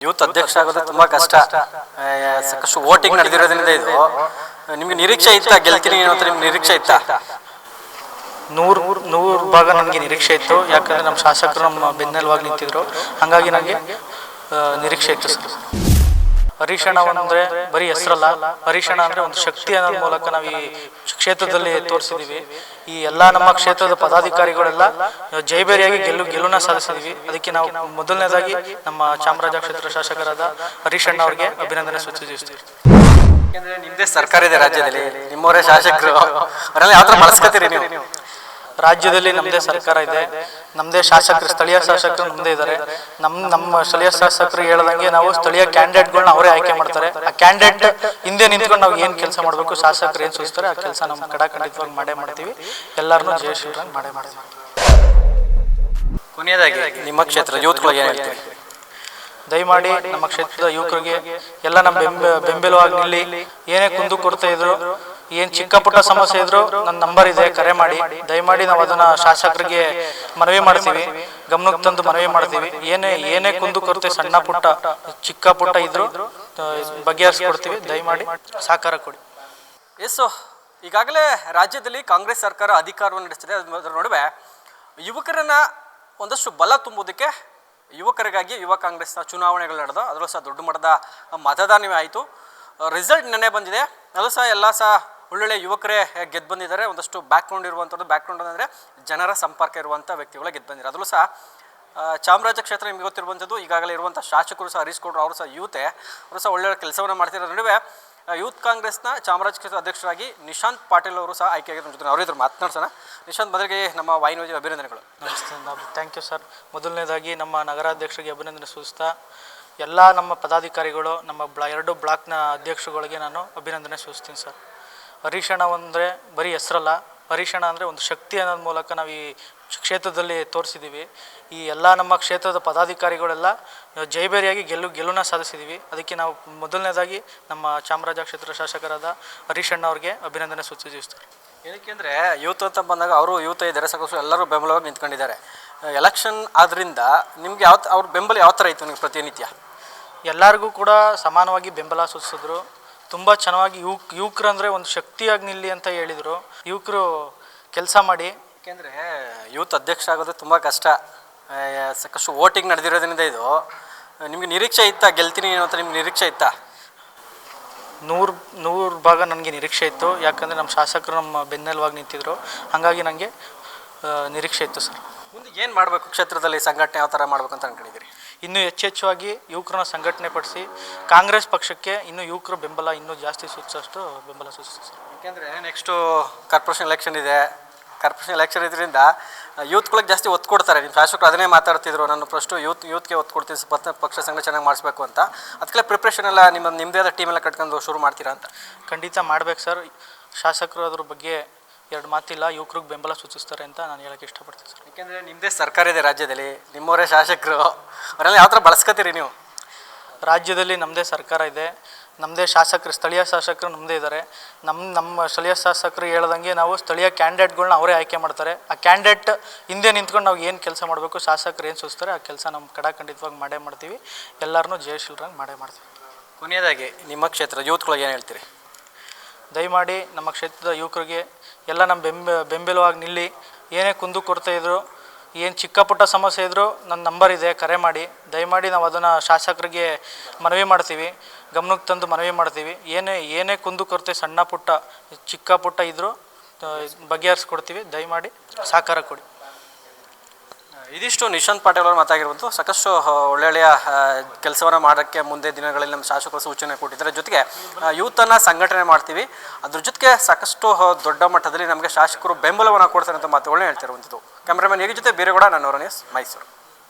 Youth ಅಧ್ಯಕ್ಷ ಆಗೋದು ತುಂಬಾ ಕಷ್ಟ. ಸಾಕಷ್ಟು ವೋಟಿಂಗ್ ನಡೆದಿರೋದ್ರಿಂದ ಇದು. ನಿಮ್ಗೆ ನಿರೀಕ್ಷೆ ಇತ್ತ ಗೆಲ್ತೀನಿ ಅಂತ ನಿಮ್ಗೆ ನಿರೀಕ್ಷೆ ಇತ್ತ? ನೂರು ನೂರು ಭಾಗ ನನಗೆ ನಿರೀಕ್ಷೆ ಇತ್ತು. ಯಾಕಂದ್ರೆ ನಮ್ಮ ಶಾಸಕರು ನಮ್ಮ ಬೆನ್ನೆಲುವಾಗಿ ನಿಂತಿದ್ರು. ಹಾಗಾಗಿ ನನಗೆ ನಿರೀಕ್ಷೆ ಇತ್ತು ಸರ್. ಅಂದ್ರೆ ಬರೀ ಹೆಸರಲ್ಲ. ಹರೀಶಣ್ಣ ಅಂದ್ರೆ ಒಂದು ಶಕ್ತಿ ಅನ್ನೋ ಮೂಲಕ ನಾವು ಈ ಕ್ಷೇತ್ರದಲ್ಲಿ ತೋರಿಸಿದ್ದೀವಿ ಈ ಎಲ್ಲ ನಮ್ಮ ಕ್ಷೇತ್ರದ ಪದಾಧಿಕಾರಿಗಳೆಲ್ಲ ಜೈಬೇರಿಯಾಗಿ ಗೆಲ್ಲು ಗೆಲುವನ್ನ ಸಾಧಿಸಿದ್ವಿ. ಅದಕ್ಕೆ ನಾವು ಮೊದಲನೇದಾಗಿ ನಮ್ಮ ಚಾಮರಾಜ ಕ್ಷೇತ್ರ ಶಾಸಕರಾದ ಹರೀಶಣ್ಣ ಅವರಿಗೆ ಅಭಿನಂದನೆ ಸೂಚಿಸ್ತೀವಿ ನಿಮ್ದೇ ಸರ್ಕಾರ ಇದೆ ರಾಜ್ಯದಲ್ಲಿ. ನಿಮ್ಮವರೇ ಶಾಸಕರು. ಅವರೆಲ್ಲ ಯಾವ ಥರ ನೀವು? ರಾಜ್ಯದಲ್ಲಿ ನಮ್ಮದೇ ಸರ್ಕಾರ ಇದೆ. ನಮ್ಮದೇ ಶಾಸಕರು ಸ್ಥಳೀಯ ಶಾಸಕರು ನಮ್ಮದೇ ಇದ್ದಾರೆ. ನಮ್ಮ ನಮ್ಮ ಸ್ಥಳೀಯ ಶಾಸಕರು ಹೇಳ್ದಂಗೆ ನಾವು ಸ್ಥಳೀಯ ಕ್ಯಾಂಡಿಡೇಟ್ಗಳನ್ನ ಅವರೇ ಆಯ್ಕೆ ಮಾಡ್ತಾರೆ. ಆ ಕ್ಯಾಂಡಿಡೇಟ್ ಹಿಂದೆ ನಿಂತ್ಕೊಂಡು ನಾವು ಏನು ಕೆಲಸ ಮಾಡಬೇಕು ಶಾಸಕರು ಏನು ಸೂಚಿಸ್ತಾರೆ ಆ ಕೆಲಸ ನಮ್ಮ ಕಡಾಖಂಡಿತವಾಗಿ ಮಾಡೇ ಮಾಡ್ತೀವಿ. ಎಲ್ಲರನ್ನೂ ಜಯಶೀಲರಾಗಿ ಮಾಡೇ ಮಾಡ್ತೀವಿ ಕೊನೆಯದಾಗಿ ನಿಮ್ಮ ಕ್ಷೇತ್ರ ಯೂತ್ಗಳಿಗೆ ಏನು ಹೇಳ್ತೀವಿ ದಯಮಾಡಿ ನಮ್ಮ ಕ್ಷೇತ್ರದ ಯುವಕರಿಗೆ ಎಲ್ಲ ನಮ್ಮ ಬೆಂಬ ಬೆಂಬಲವಾಗಿ ನಿಲ್ಲಿ. ಏನೇ ಕುಂದು ಕೊಡ್ತಾ ಇದ್ರು ಏನ್ ಚಿಕ್ಕ ಪುಟ್ಟ ಸಮಸ್ಯೆ ಇದ್ರು ನನ್ನ ನಂಬರ್ ಇದೆ, ಕರೆ ಮಾಡಿ. ದಯಮಾಡಿ ನಾವು ಅದನ್ನ ಶಾಸಕರಿಗೆ ಮನವಿ ಮಾಡ್ತೀವಿ. ಗಮನಕ್ಕೆ ತಂದು ಮನವಿ ಮಾಡ್ತೀವಿ. ಏನೇ ಏನೇ ಕುಂದು ಕೊರತೆ ಸಣ್ಣ ಪುಟ್ಟ ಚಿಕ್ಕ ಪುಟ್ಟ ಇದ್ರು ಬಗೆಹರಿಸ್ಕೊಡ್ತೀವಿ. ದಯಮಾಡಿ ಸಹಕಾರ ಕೊಡಿ. ಎಸ್ ಈಗಾಗಲೇ ರಾಜ್ಯದಲ್ಲಿ ಕಾಂಗ್ರೆಸ್ ಸರ್ಕಾರ ಅಧಿಕಾರವನ್ನು ನಡೆಸ್ತಿದೆ. ಅದರ ನಡುವೆ ಯುವಕರನ್ನ ಒಂದಷ್ಟು ಬಲ ತುಂಬುವುದಕ್ಕೆ ಯುವಕರಿಗಾಗಿ ಯುವ ಕಾಂಗ್ರೆಸ್ನ ಚುನಾವಣೆಗಳು ನಡೆದ. ಅದರಲ್ಲೂ ಸಹ ದೊಡ್ಡ ಮಟ್ಟದ ಮತದಾನವೇ ಆಯಿತು. ರಿಸಲ್ಟ್ ನೆನೆ ಬಂದಿದೆ. ಅದು ಸಹ ಎಲ್ಲ ಸಹ ಒಳ್ಳೊಳ್ಳೆ ಯುವಕರೇ ಗೆದ್ದು ಬಂದಿದ್ದಾರೆ. ಒಂದಷ್ಟು ಬ್ಯಾಕ್ಗ್ರೌಂಡ್ ಇರುವಂಥದ್ದು ಬ್ಯಾಕ್ಗ್ರೌಂಡ್ ಅಂದರೆ ಜನರ ಸಂಪರ್ಕ ಇರುವಂಥ ವ್ಯಕ್ತಿಗಳೇ ಗೆದ್ದು ಬಂದಿದ್ದಾರೆ. ಅದರಲ್ಲೂ ಸಹ ಚಾಮರಾಜ ಕ್ಷೇತ್ರ ನಿಮಗೆ ಗೊತ್ತಿರುವಂಥದ್ದು ಈಗಾಗಲೇ ಇರುವಂಥ ಶಾಸಕರು ಸಹ ಹರಿಸ್ಕೊಂಡ್ರು ಅವರು ಸಹ ಯೂತೆ ಅವರು ಸಹ ಒಳ್ಳೆಯ ಕೆಲಸವನ್ನು ಮಾಡ್ತಿರೋ ನಡುವೆ ಯೂತ್ ಕಾಂಗ್ರೆಸ್ನ ಚಾಮರಾಜ ಕ್ಷೇತ್ರ ಅಧ್ಯಕ್ಷರಾಗಿ ನಿಶಾಂತ್ ಪಾಟೀಲ್ ಅವರು ಸಹ ಆಯ್ಕೆಯಾಗಿರೋ ಜೊತೆ ಅವರಿದ್ರು ಮಾತನಾಡ್ಸೋಣ. ನಿಶಾಂತ್, ಮೊದಲಿಗೆ ನಮ್ಮ ವಾಹಿನಿ ಅಭಿನಂದನೆಗಳು. ನಮಸ್ತೆ ಥ್ಯಾಂಕ್ ಯು ಸರ್ ಮೊದಲನೇದಾಗಿ ನಮ್ಮ ನಗರಾಧ್ಯಕ್ಷರಿಗೆ ಅಭಿನಂದನೆ ಸೂಚಿಸ್ತಾ ಎಲ್ಲ ನಮ್ಮ ಪದಾಧಿಕಾರಿಗಳು, ನಮ್ಮ ಬ್ಲಾ, ಎರಡು ಬ್ಲಾಕ್ನ ಅಧ್ಯಕ್ಷರುಗಳಿಗೆ ನಾನು ಅಭಿನಂದನೆ ಸೂಚಿಸ್ತೀನಿ ಸರ್ ಹರೀಶಣ್ಣ ಅಂದರೆ ಬರೀ ಹೆಸರಲ್ಲ ಹರಿಶಣ ಅಂದರೆ ಒಂದು ಶಕ್ತಿ ಅನ್ನೋದ್ರ ಮೂಲಕ ನಾವು ಈ ಕ್ಷೇತ್ರದಲ್ಲಿ ತೋರಿಸಿದ್ದೀವಿ ಈ ಎಲ್ಲ ನಮ್ಮ ಕ್ಷೇತ್ರದ ಪದಾಧಿಕಾರಿಗಳೆಲ್ಲ ಜೈಬೇರಿಯಾಗಿ ಗೆಲ್ಲು ಗೆಲುವನ್ನ ಸಾಧಿಸಿದ್ದೀವಿ ಅದಕ್ಕೆ ನಾವು ಮೊದಲನೇದಾಗಿ ನಮ್ಮ ಚಾಮರಾಜ ಕ್ಷೇತ್ರ ಶಾಸಕರಾದ ಹರೀಶಣ್ಣ ಅವ್ರಿಗೆ ಅಭಿನಂದನೆ ಸೂಚಿಸ್ತಾರೆ. ಏನಕ್ಕೆ ಅಂದರೆ ಯೂತ್ ಅಂತ ಬಂದಾಗ ಅವರು ಯೂತ್ ಇದ್ದಾರೆ ಸಾಕಷ್ಟು ಎಲ್ಲರೂ ಬೆಂಬಲವಾಗಿ ನಿಂತ್ಕೊಂಡಿದ್ದಾರೆ. ಎಲೆಕ್ಷನ್ ಆದ್ದರಿಂದ ನಿಮ್ಗೆ ಯಾವ ಅವ್ರ ಬೆಂಬಲ ಯಾವ ಥರ ಇತ್ತು ನಿಮ್ಗೆ ಪ್ರತಿನಿತ್ಯ? ಎಲ್ಲರಿಗೂ ಕೂಡ ಸಮಾನವಾಗಿ ಬೆಂಬಲ ಸೂಚಿಸಿದ್ರು. ತುಂಬ ಚೆನ್ನಾಗಿ ಯುವಕ್ ಯುವಕರಂದರೆ ಒಂದು ಶಕ್ತಿಯಾಗಿ ನಿಲ್ಲಿ ಅಂತ ಹೇಳಿದರು. ಯುವಕರು ಕೆಲಸ ಮಾಡಿ. ಯಾಕೆಂದರೆ ಯೂತ್ ಅಧ್ಯಕ್ಷ ಆಗೋದು ತುಂಬ ಕಷ್ಟ. ಆ, ಸಾಕಷ್ಟು ವೋಟಿಂಗ್ ನಡೆದಿರೋದ್ರಿಂದ ಇದು. ನಿಮ್ಗೆ ನಿರೀಕ್ಷೆ ಇತ್ತಾ? ಗೆಲ್ತೀನಿ ಅಂತ ನಿಮ್ಗೆ ನಿರೀಕ್ಷೆ ಇತ್ತಾ? ನೂರು ನೂರು ಭಾಗ ನನಗೆ ನಿರೀಕ್ಷೆ ಇತ್ತು. ಯಾಕಂದರೆ ನಮ್ಮ ಶಾಸಕರು ನಮ್ಮ ಬೆನ್ನೆಲುವಾಗಿ ನಿಂತಿದ್ರು. ಹಾಗಾಗಿ ನನಗೆ ನಿರೀಕ್ಷೆ ಇತ್ತು ಸರ್. ಮುಂದೆ ಏನು ಮಾಡಬೇಕು ಕ್ಷೇತ್ರದಲ್ಲಿ ಸಂಘಟನೆ ಯಾವ ಥರ ಮಾಡಬೇಕು ಅಂತ ಅನ್ಕೊಂಡಿದ್ದೀರಿ? ಇನ್ನೂ ಹೆಚ್ಚೆಚ್ಚುವಾಗಿ ಯುವಕರನ್ನ ಸಂಘಟನೆ ಪಡಿಸಿ ಕಾಂಗ್ರೆಸ್ ಪಕ್ಷಕ್ಕೆ ಇನ್ನೂ ಯುವಕರ ಬೆಂಬಲ ಇನ್ನೂ ಜಾಸ್ತಿ ಸೂಚಿಸೋಷ್ಟು ಬೆಂಬಲ ಸೂಚಿಸ್ತೀವಿ ಸರ್. ಯಾಕೆಂದರೆ ನೆಕ್ಸ್ಟು ಕಾರ್ಪೊರೇಷನ್ ಎಲೆಕ್ಷನ್ ಇದೆ. ಕಾರ್ಪೊರೇಷನ್ ಎಲೆಕ್ಷನ್ ಇದರಿಂದ ಯೂತ್ಗಳಿಗೆ ಜಾಸ್ತಿ ಒತ್ತು ಕೊಡ್ತಾರೆ. ನಿಮ್ಮ ಶಾಸಕರು ಅದನ್ನೇ ಮಾತಾಡ್ತಿದ್ರು ನಾನು ಫಸ್ಟು ಯೂತ್ ಯೂತ್ಗೆ ಒತ್ತು ಕೊಡ್ತೀನಿ ಪತ್ ಪಕ್ಷ ಸಂಘ ಚೆನ್ನಾಗಿ ಮಾಡಿಸ್ಬೇಕು ಅಂತ. ಅದಕ್ಕೆಲ್ಲ ಪ್ರಿಪ್ರೇಷನ್ ಎಲ್ಲ ನಿಮ್ಮ ನಿಮ್ಮದೇ ಆದ ಟೀಮೆಲ್ಲ ಕಟ್ಕೊಂಡು ಶುರು ಮಾಡ್ತೀರಾ ಅಂತ? ಖಂಡಿತ ಮಾಡ್ಬೇಕು ಸರ್. ಶಾಸಕರು ಅದ್ರ ಬಗ್ಗೆ ಎರಡು ಮಾತಿಲ್ಲ ಯುವಕರಿಗೆ ಬೆಂಬಲ ಸೂಚಿಸ್ತಾರೆ ಅಂತ ನಾನು ಹೇಳಕ್ಕೆ ಇಷ್ಟಪಡ್ತೀನಿ ಸರ್. ಯಾಕೆಂದರೆ ನಿಮ್ಮದೇ ಸರ್ಕಾರ ಇದೆ ರಾಜ್ಯದಲ್ಲಿ ನಿಮ್ಮವರೇ ಶಾಸಕರು ಅವರೆಲ್ಲ ಯಾವ ಥರ ಬಳಸ್ಕೊತೀರಿ ನೀವು? ರಾಜ್ಯದಲ್ಲಿ ನಮ್ಮದೇ ಸರ್ಕಾರ ಇದೆ ನಮ್ಮದೇ ಶಾಸಕರು ಸ್ಥಳೀಯ ಶಾಸಕರು ನಮ್ಮದೇ ಇದ್ದಾರೆ. ನಮ್ಮ ನಮ್ಮ ಸ್ಥಳೀಯ ಶಾಸಕರು ಹೇಳ್ದಂಗೆ ನಾವು ಸ್ಥಳೀಯ ಕ್ಯಾಂಡಿಡೇಟ್ಗಳನ್ನ ಅವರೇ ಆಯ್ಕೆ ಮಾಡ್ತಾರೆ. ಆ ಕ್ಯಾಂಡಿಡೇಟ್ ಹಿಂದೆ ನಿಂತ್ಕೊಂಡು ನಾವು ಏನು ಕೆಲಸ ಮಾಡಬೇಕು ಶಾಸಕರು ಏನು ಸೂಚಿಸ್ತಾರೆ ಆ ಕೆಲಸ ನಮ್ಮ ಕಡಾಖಂಡಿತವಾಗಿ ಮಾಡೇ ಮಾಡ್ತೀವಿ. ಎಲ್ಲರನ್ನೂ ಜಯಶೀಲರಾಗಿ ಮಾಡೇ ಮಾಡ್ತೀವಿ. ಕೊನೆಯದಾಗಿ ನಿಮ್ಮ ಕ್ಷೇತ್ರ ಯೂತ್ಗಳಿಗೆ ಏನು ಹೇಳ್ತೀರಿ? ದಯಮಾಡಿ ನಮ್ಮ ಕ್ಷೇತ್ರದ ಯುವಕರಿಗೆ ಎಲ್ಲ ನಮ್ಮ ಬೆಂಬೆ ಬೆಂಬಲವಾಗಿ ನಿಲ್ಲಿ, ಏನೇ ಕುಂದು ಕೊರತೆ ಏನು ಚಿಕ್ಕ ಪುಟ್ಟ ಸಮಸ್ಯೆ ಇದ್ದರೂ ನನ್ನ ನಂಬರ್ ಇದೆ, ಕರೆ ಮಾಡಿ. ದಯಮಾಡಿ ನಾವು ಅದನ್ನು ಶಾಸಕರಿಗೆ ಮನವಿ ಮಾಡ್ತೀವಿ, ಗಮನಕ್ಕೆ ತಂದು ಮನವಿ ಮಾಡ್ತೀವಿ. ಏನೇ ಏನೇ ಕುಂದು ಕೊರತೆ ಸಣ್ಣ ಪುಟ್ಟ, ಚಿಕ್ಕ ಪುಟ್ಟ ಇದ್ದರೂ ಬಗೆಹರಿಸ್ಕೊಡ್ತೀವಿ. ದಯಮಾಡಿ ಸಹಕಾರ ಕೊಡಿ. ಇದಿಷ್ಟು ನಿಶಾಂತ್ ಪಾಟೀಲ್ ಅವರು ಮಾತಾಗಿರ್ಬೋದು. ಸಾಕಷ್ಟು ಒಳ್ಳೊಳ್ಳೆಯ ಕೆಲಸವನ್ನು ಮಾಡೋಕ್ಕೆ ಮುಂದೆ ದಿನಗಳಲ್ಲಿ ನಮ್ಮ ಶಾಸಕರು ಸೂಚನೆ ಕೊಟ್ಟಿದ್ದಾರೆ. ಜೊತೆಗೆ ಯೂತನ್ನು ಸಂಘಟನೆ ಮಾಡ್ತೀವಿ. ಅದ್ರ ಜೊತೆಗೆ ಸಾಕಷ್ಟು ದೊಡ್ಡ ಮಟ್ಟದಲ್ಲಿ ನಮಗೆ ಶಾಸಕರು ಬೆಂಬಲವನ್ನು ಕೊಡ್ತಾರೆ ಅಂತ ಮಾತುಗಳನ್ನ ಹೇಳ್ತಿರುವಂಥದ್ದು. ಕ್ಯಾಮ್ರಾಮನ್ ಈಗ ಜೊತೆ? ಬೇರೆಗೌಡ ನನ್ನವರ ನ್ಯೂಸ್ ಮೈಸೂರು.